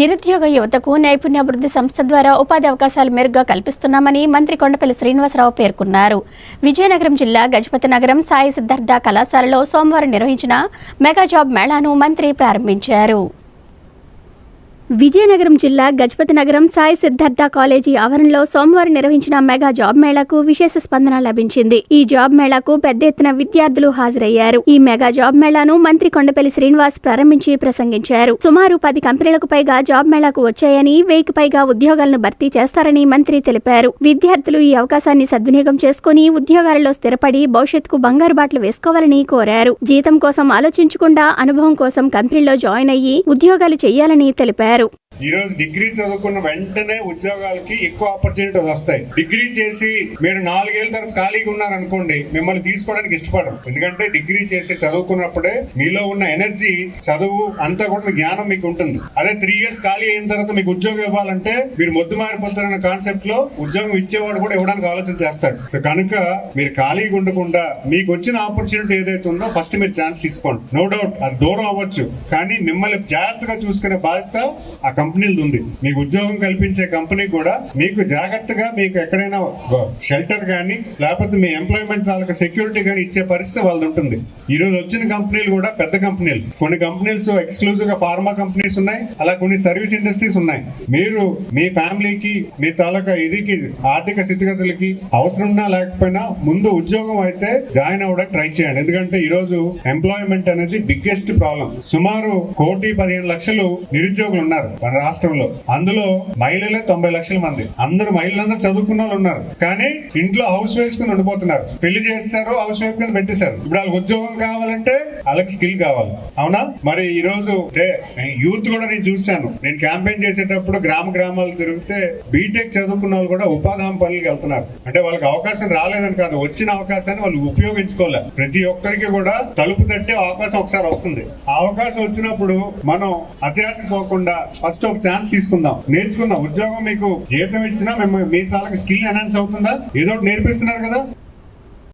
నిరుద్యోగ యువతకు నైపుణ్యాభివృద్ధి సంస్థ ద్వారా ఉపాధి అవకాశాలు మెరుగ్గా కల్పిస్తున్నామని మంత్రి కొండపల్లి శ్రీనివాసరావు పేర్కొన్నారు. విజయనగరం జిల్లా గజపతి నగరం సాయి సిద్ధార్థ కళాశాలలో సోమవారం నిర్వహించిన మెగా జాబ్ మేళాను మంత్రి ప్రారంభించారు. విజయనగరం జిల్లా గజపతి నగరం సాయి సిద్ధార్థ కాలేజీ ఆవరణలో సోమవారం నిర్వహించిన మెగా జాబ్ మేళాకు విశేష స్పందన లభించింది. ఈ జాబ్ మేళాకు పెద్ద ఎత్తున విద్యార్థులు హాజరయ్యారు. ఈ మెగా జాబ్ మేళాను మంత్రి కొండపల్లి శ్రీనివాస్ ప్రారంభించి ప్రసంగించారు. సుమారు పది కంపెనీలకు పైగా జాబ్ మేళాకు వచ్చాయని వెయ్యికి పైగా ఉద్యోగాలను భర్తీ చేస్తారని మంత్రి తెలిపారు. విద్యార్థులు ఈ అవకాశాన్ని సద్వినియోగం చేసుకుని ఉద్యోగాలలో స్థిరపడి భవిష్యత్తుకు బంగారు బాటలు వేసుకోవాలని కోరారు. జీతం కోసం ఆలోచించకుండా అనుభవం కోసం కంపెనీలో జాయిన్ అయ్యి ఉద్యోగాలు చేయాలని తెలిపారు. ఈరోజు డిగ్రీ చదువుకున్న వెంటనే ఉద్యోగాలకి ఎక్కువ ఆపర్చునిటీస్ వస్తాయి. డిగ్రీ చేసి మీరు నాలుగేళ్ళ తర్వాత ఖాళీగా ఉన్నారనుకోండి మిమ్మల్ని తీసుకోవడానికి ఇష్టపడరు. ఎందుకంటే డిగ్రీ చేసి చదువుకున్నప్పుడే మీలో ఉన్న ఎనర్జీ చదువు అంతా కూడా మీ జ్ఞానం మీకు ఉంటుంది. అదే త్రీ ఇయర్స్ ఖాళీ అయిన తర్వాత మీకు ఉద్యోగం ఇవ్వాలంటే మీరు మొద్దు మారిపోతారన్న కాన్సెప్ట్లో ఉద్యోగం ఇచ్చేవాడు కూడా ఇవ్వడానికి ఆలోచన చేస్తాడు. సో కనుక మీరు ఖాళీగా ఉండకుండా మీకు వచ్చిన ఆపర్చునిటీ ఏదైతే ఉందో ఫస్ట్ మీరు ఛాన్స్ తీసుకోండి. నో డౌట్ అది దూరం అవ్వచ్చు. కానీ మిమ్మల్ని జాగ్రత్తగా చూసుకునే బాధ్యత ఆ కంపెనీలు ఉంది మీకు ఉద్యోగం కల్పించే కంపెనీ కూడా మీకు జాగ్రత్తగా మీకు ఎక్కడైనా షెల్టర్ కానీ లేకపోతే మీ ఎంప్లాయ్మెంట్ తాలూకా సెక్యూరిటీ కానీ ఇచ్చే పరిస్థితి వాళ్ళది ఉంటుంది ఈ రోజు వచ్చిన కంపెనీలు కూడా పెద్ద కంపెనీలు. కొన్ని కంపెనీస్ ఎక్స్క్లూజివ్గా ఫార్మా కంపెనీస్ ఉన్నాయి. అలా కొన్ని సర్వీస్ ఇండస్ట్రీస్ ఉన్నాయి. మీరు మీ ఫ్యామిలీకి మీ తాలూకా ఇదికి ఆర్థిక స్థితిగతులకి అవసరం లేకపోయినా ముందు ఉద్యోగం అయితే జాయిన్ అవ్వడానికి ట్రై చేయండి. ఎందుకంటే ఈ రోజు ఎంప్లాయ్మెంట్ అనేది బిగ్గెస్ట్ ప్రాబ్లం సుమారు కోటి పదిహేను లక్షలు నిరుద్యోగులు ఉన్నారు. మన రాష్ట్రంలో. అందులో మహిళలే తొంభై లక్షల మంది. అందరు మహిళలందరూ చదువుకున్న వాళ్ళు ఉన్నారు. కానీ ఇంట్లో హౌస్ వేసుకుని కింద ఉండిపోతున్నారు. పెళ్ళి చేస్తారు హౌస్ వైఫ్ కింద పెట్టేశారు. ఇప్పుడు వాళ్ళకి ఉద్యోగం కావాలంటే వాళ్ళకి స్కిల్ కావాలి. అవునా? మరి ఈ రోజు యూత్ కూడా నేను చూశాను. నేను క్యాంపెయిన్ చేసేటప్పుడు గ్రామ గ్రామాలు తిరిగితే బీటెక్ చదువుకున్న వాళ్ళు కూడా ఉపాధి హామీ పనులకు వెళ్తున్నారు. అంటే వాళ్ళకి అవకాశం రాలేదని కాదు. వచ్చిన అవకాశాన్ని వాళ్ళు ఉపయోగించుకోవాలి ప్రతి ఒక్కరికి కూడా తలుపు తట్టే అవకాశం ఒకసారి వస్తుంది. ఆ అవకాశం వచ్చినప్పుడు మనం అత్యాశకు పోకుండా ఫస్ట్ ఒక ఛాన్స్ తీసుకుందాం. నేర్చుకుందాం. ఉద్యోగం మీకు జీతం ఇచ్చినా మేము మీ తాలూకు స్కిల్ ఎన్హాన్స్ అవుతుందా? ఏదో ఒకటి నేర్పిస్తున్నారు కదా?